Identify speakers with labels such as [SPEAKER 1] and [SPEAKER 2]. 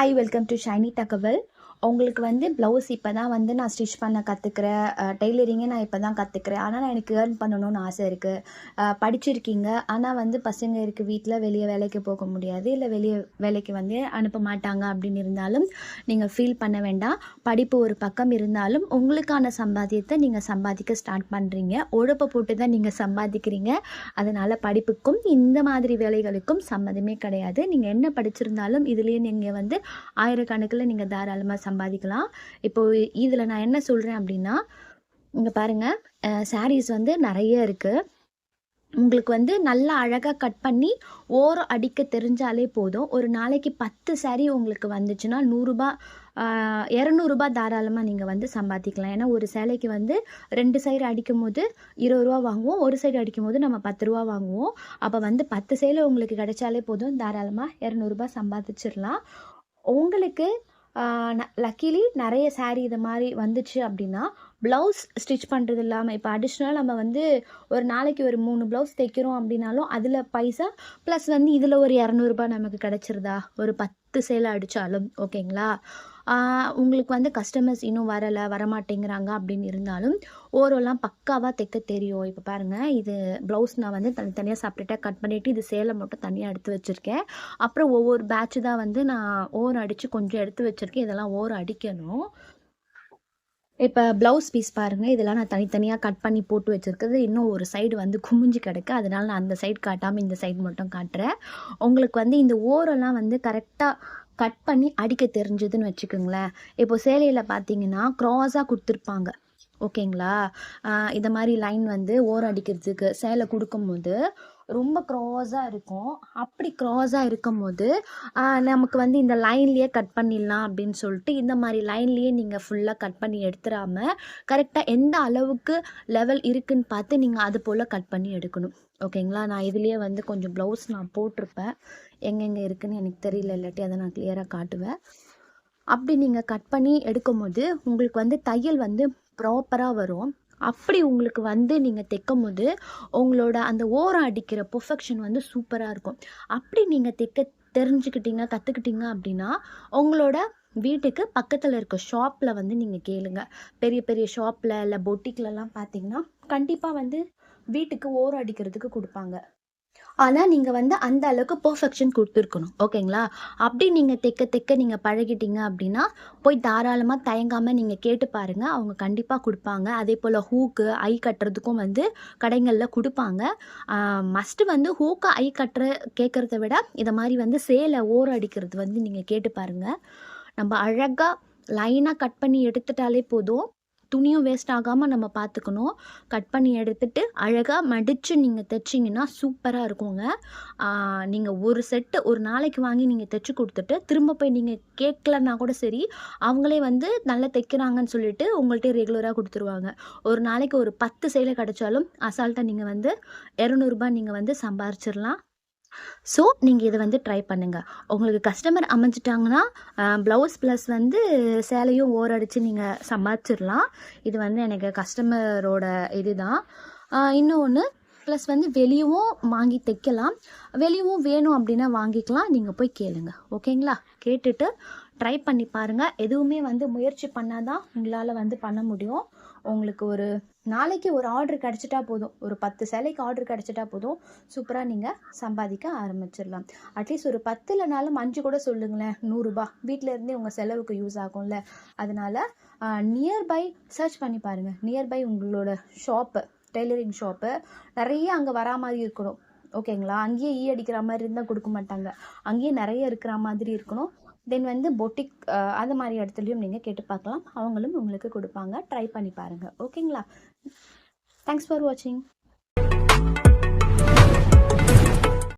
[SPEAKER 1] Hi, welcome to Shiny Tuckerville. உங்களுக்கு வந்து blouse இப்போ தான் வந்து நான் ஸ்டிச் பண்ண கற்றுக்குறேன் டெய்லரிங்கே நான் இப்போ தான் கற்றுக்குறேன் ஆனால் நான் எனக்கு ஏர்ன் பண்ணணும்னு ஆசை இருக்குது படிச்சிருக்கீங்க. ஆனால் வந்து பசங்க இருக்குது வீட்டில் வெளியே வேலைக்கு போக முடியாது. இல்லை வெளியே வேலைக்கு வந்து அனுப்ப மாட்டாங்க அப்படின்னு இருந்தாலும் நீங்கள் ஃபீல் பண்ண வேண்டாம். படிப்பு ஒரு பக்கம் இருந்தாலும் உங்களுக்கான சம்பாத்தியத்தை நீங்கள் சம்பாதிக்க ஸ்டார்ட் பண்ணுறீங்க உழைப்பை போட்டு தான் நீங்கள் சம்பாதிக்கிறீங்க. அதனால் படிப்புக்கும் இந்த மாதிரி வேலைகளுக்கும் சம்மதமே கிடையாது. நீங்கள் என்ன படிச்சிருந்தாலும் இதுலேயே நீங்கள் வந்து ஆயிரக்கணக்கில் நீங்கள் தாராளமாக சம்பாதிக்கலாம். இப்போ இதில் நான் என்ன சொல்கிறேன் அப்படின்னா இங்கே பாருங்கள் சாரீஸ் வந்து நிறைய இருக்குது உங்களுக்கு வந்து நல்லா அழகாக கட் பண்ணி ஓரம் அடிக்க தெரிஞ்சாலே போதும். ஒரு நாளைக்கு பத்து சாரீ உங்களுக்கு வந்துச்சுன்னா நூறுரூபா இரநூறுபா தாராளமாக நீங்கள் வந்து சம்பாதிக்கலாம். ஏன்னா ஒரு சேலைக்கு வந்து ரெண்டு சைடு அடிக்கும் போது இருபது ரூபா வாங்குவோம். ஒரு சைடு அடிக்கும் போது நம்ம பத்து ரூபா வாங்குவோம். அப்போ வந்து பத்து சேலை உங்களுக்கு கிடைச்சாலே போதும். தாராளமாக இரநூறுபா சம்பாதிச்சிடலாம். உங்களுக்கு லக்கிலி நிறைய சாரீ இது மாதிரி வந்துச்சு அப்படின்னா ப்ளவுஸ் ஸ்டிச் பண்ணுறது இல்லாமல் இப்போ அடிஷ்னலாக நம்ம வந்து ஒரு நாளைக்கு ஒரு மூணு ப்ளவுஸ் தைக்கிறோம் அப்படின்னாலும் அதில் பைசா ப்ளஸ் வந்து இதில் ஒரு இரநூறுபா நமக்கு கிடச்சிருதா? ஒரு பத்து சேலை அடித்தாலும் ஓகேங்களா? உங்களுக்கு வந்து கஸ்டமர்ஸ் இன்னும் வரலை வரமாட்டேங்கிறாங்க அப்படின்னு இருந்தாலும் ஓரெல்லாம் பக்காவாக தைக்க தெரியும். இப்போ பாருங்கள் இது ப்ளவுஸ் நான் வந்து தனித்தனியாக செப்பரேட்டாக கட் பண்ணிவிட்டு இது சேலை மட்டும் தனியாக எடுத்து வச்சுருக்கேன். அப்புறம் ஒவ்வொரு பேட்ச் தான் வந்து நான் ஓர் அடித்து கொஞ்சம் எடுத்து வச்சுருக்கேன். இதெல்லாம் ஓர் அடிக்கணும். இப்போ ப்ளவுஸ் பீஸ் பாருங்கள் இதெல்லாம் நான் தனித்தனியாக கட் பண்ணி போட்டு வச்சுருக்கிறது. இன்னும் ஒரு சைடு வந்து குமிஞ்சு கிடக்கு. அதனால் நான் அந்த சைடு காட்டாமல் இந்த சைடு மட்டும் காட்டுறேன். உங்களுக்கு வந்து இந்த ஓரெல்லாம் வந்து கரெக்டாக கட் பண்ணி அடிக்க தெரிஞ்சதுன்னு வச்சுக்கோங்களேன். இப்போ சேலையில் பார்த்தீங்கன்னா க்ராஸாக கொடுத்துருப்பாங்க. ஓகேங்களா? இந்த மாதிரி லைன் வந்து ஓரம் அடிக்கிறதுக்கு சேலை கொடுக்கும்போது ரொம்ப க்ராஸாக இருக்கும். அப்படி க்ராஸாக இருக்கும் போது நமக்கு வந்து இந்த லைன்லேயே கட் பண்ணிடலாம் அப்படின்னு சொல்லிட்டு இந்த மாதிரி லைன்லேயே நீங்கள் ஃபுல்லாக கட் பண்ணி எடுத்துடாமல் கரெக்டாக எந்த அளவுக்கு லெவல் இருக்குதுன்னு பார்த்து நீங்கள் அது போல் கட் பண்ணி எடுக்கணும். ஓகேங்களா? நான் இதுலேயே வந்து கொஞ்சம் ப்ளவுஸ் நான் போட்டிருப்பேன். எங்கெங்கே இருக்குதுன்னு எனக்கு தெரியல இல்லாட்டி அதை நான் கிளியராக காட்டுவேன். அப்படி நீங்கள் கட் பண்ணி எடுக்கும்போது உங்களுக்கு வந்து தையல் வந்து ப்ராப்பராக வரும். அப்படி உங்களுக்கு வந்து நீங்கள் தைக்கும் போது உங்களோட அந்த ஓரம் அடிக்கிற பர்ஃபெக்ஷன் வந்து சூப்பராக இருக்கும். அப்படி நீங்கள் தைக்க தெரிஞ்சுக்கிட்டீங்க கற்றுக்கிட்டீங்க அப்படின்னா உங்களோட வீட்டுக்கு பக்கத்தில் இருக்க ஷாப்பில் வந்து நீங்கள் கேளுங்க. பெரிய பெரிய ஷாப்பில் இல்லை பொட்டிக்லலாம் பார்த்தீங்கன்னா கண்டிப்பாக வந்து வீட்டுக்கு ஓரம் அடிக்கிறதுக்கு கொடுப்பாங்க. ஆனால் நீங்கள் வந்து அந்த அளவுக்கு பர்ஃபெக்ஷன் கொடுத்துருக்கணும். ஓகேங்களா? அப்படி நீங்கள் தைக்க தைக்க நீங்கள் பழகிட்டீங்க அப்படின்னா போய் தாராளமாக தயங்காமல் நீங்கள் கேட்டு பாருங்கள் அவங்க கண்டிப்பாக கொடுப்பாங்க. அதே போல் ஹூக்கு ஐ கட்டுறதுக்கும் வந்து கடைகளில் கொடுப்பாங்க. மஸ்ட்டு வந்து ஹூக்கு ஐ கட்டுற கேட்குறத விட இதை மாதிரி வந்து சேலை ஓரம் அடிக்கிறது வந்து நீங்கள் கேட்டு பாருங்கள் நம்ம அழகாக லைனாக கட் பண்ணி எடுத்துட்டாலே போதும். துணியும் வேஸ்ட் ஆகாமல் நம்ம பார்த்துக்கணும் கட் பண்ணி எடுத்துட்டு அழகாக மடித்து நீங்கள் தைச்சிங்கன்னா சூப்பராக இருக்குங்க. நீங்கள் ஒரு செட்டு ஒரு நாளைக்கு வாங்கி நீங்கள் தைச்சி கொடுத்துட்டு திரும்ப போய் நீங்கள் கேட்கலன்னா கூட சரி அவங்களே வந்து நல்லா தைக்கிறாங்கன்னு சொல்லிட்டு உங்கள்கிட்ட ரெகுலராக கொடுத்துருவாங்க. ஒரு நாளைக்கு ஒரு பத்து சேலை கிடச்சாலும் அசால்ட்டாக நீங்கள் வந்து இரநூறுபா நீங்கள் வந்து சம்பாரிச்சிடலாம் ஸோ நீங்கள் இதை வந்து ட்ரை பண்ணுங்கள் உங்களுக்கு கஸ்டமர் அமைஞ்சிட்டாங்கன்னா ப்ளவுஸ் ப்ளஸ் வந்து சேலையும் ஓரடிச்சு நீங்கள் சம்பாதிச்சிடலாம் இது வந்து எனக்கு கஸ்டமரோட இது தான். இன்னொன்று ப்ளஸ் வந்து வெளியவும் வாங்கி தைக்கலாம். வெளியவும் வேணும் அப்படின்னா வாங்கிக்கலாம். நீங்கள் போய் கேளுங்க. ஓகேங்களா? கேட்டுட்டு ட்ரை பண்ணி பாருங்கள் எதுவுமே வந்து முயற்சி பண்ணால் தான் உங்களால் வந்து பண்ண முடியும். உங்களுக்கு ஒரு நாளைக்கு ஒரு ஆர்டர் கிடச்சிட்டா போதும். ஒரு பத்து சேலைக்கு ஆர்டர் கிடச்சிட்டா போதும். சூப்பராக நீங்கள் சம்பாதிக்க ஆரம்பிச்சிடலாம். அட்லீஸ்ட் ஒரு பத்து இல்லைனாலும் அஞ்சு கூட சொல்லுங்களேன். நூறுரூபா வீட்டில் இருந்தே உங்கள் செலவுக்கு யூஸ் ஆகும்ல. அதனால் நியர்பை சர்ச் பண்ணி பாருங்கள் நியர்பை உங்களோட ஷாப்பு டெய்லரிங் ஷாப்பு நிறைய அங்கே வரா மாதிரி இருக்கணும். ஓகேங்களா? அங்கேயே ஈ அடிக்கிற மாதிரி இருந்தால் கொடுக்க மாட்டாங்க. அங்கேயே நிறைய இருக்கிற மாதிரி இருக்கணும். தென் வந்து பொட்டிக் அது மாதிரி இடத்துலையும் நீங்கள் கேட்டு பார்க்கலாம். அவங்களும் உங்களுக்கு கொடுப்பாங்க. ட்ரை பண்ணி பாருங்கள் ஓகேங்களா? தேங்க்ஸ் ஃபார் வாட்சிங்